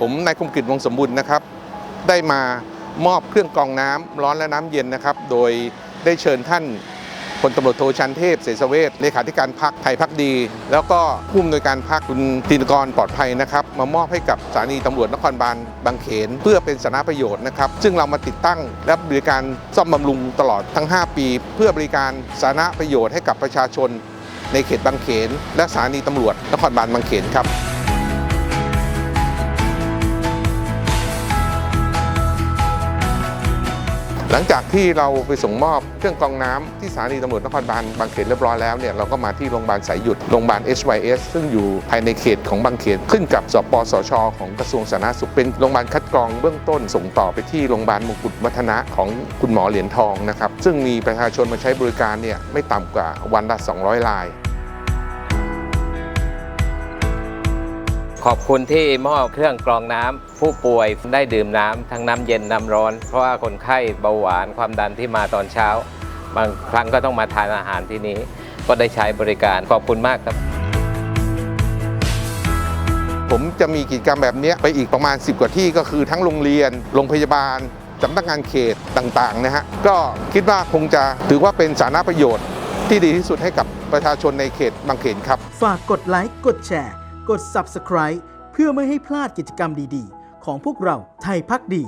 ผมนายคมกฤษวงศสมบุญนะครับ ได้มามอบเครื่องกรองน้ำร้อนและน้ำเย็นนะครับ โดยได้เชิญท่านพลตำรวจโทชันเทพเสสเวชเลขาธิการพักไทยพักดี แล้วก็ผู้อำนวยการพักคุณตินกรปลอดภัยนะครับ มามอบให้กับสถานีตำรวจนครบาลบางเขน เพื่อเป็นสาธารณประโยชน์นะครับ ซึ่งเรามาติดตั้งและบริการซ่อมบำรุงตลอดทั้ง 5 ปี เพื่อบริการสาธารณประโยชน์ให้กับประชาชน ในเขตบางเขน และสถานีตำรวจนครบาลบางเขนครับ หลังจากที่เราไปส่งมอบเครื่องกรองน้ำที่สถานีตำรวจนครบาลบางเขนเรียบร้อยแล้วเนี่ยเราก็มาที่โรงพยาบาลสายหยุดโรงพยาบาล SYS ซึ่งอยู่ภายในเขตของบางเขนขึ้นกับสปสช ของกระทรวงสาธารณสุขเป็นโรงพยาบาลคัดกรองเบื้องต้นส่งต่อไปที่โรงพยาบาลมงกุฎวัฒนะของคุณหมอเหรียญทองนะครับซึ่งมีประชาชนมาใช้บริการเนี่ยไม่ต่ำกว่าวันละ 200ราย ขอบคุณที่มอบเครื่องกรองน้ำผู้ป่วยได้ดื่มน้ำทั้งน้ำเย็นน้ำร้อน เพราะว่าคนไข้เบาหวานความดันที่มาตอนเช้า บางครั้งก็ต้องมาทานอาหารที่นี้ ก็ได้ใช้บริการขอบคุณมากครับ ผมจะมีกิจกรรมแบบเนี้ยไปอีกประมาณ 10 กว่าที่ก็คือทั้งโรงเรียน โรงพยาบาลสำนักงานเขตต่างๆนะฮะก็คิดว่าคงจะถือว่าเป็นสาธารณประโยชน์ที่ดีที่สุดให้กับประชาชนในเขตบางเขนครับ ฝากกดไลค์กดแชร์ก ด Subscribe เพื่อไม่ให้พลาดกิจกรรมดีๆ ของพวกเราไทยพักดี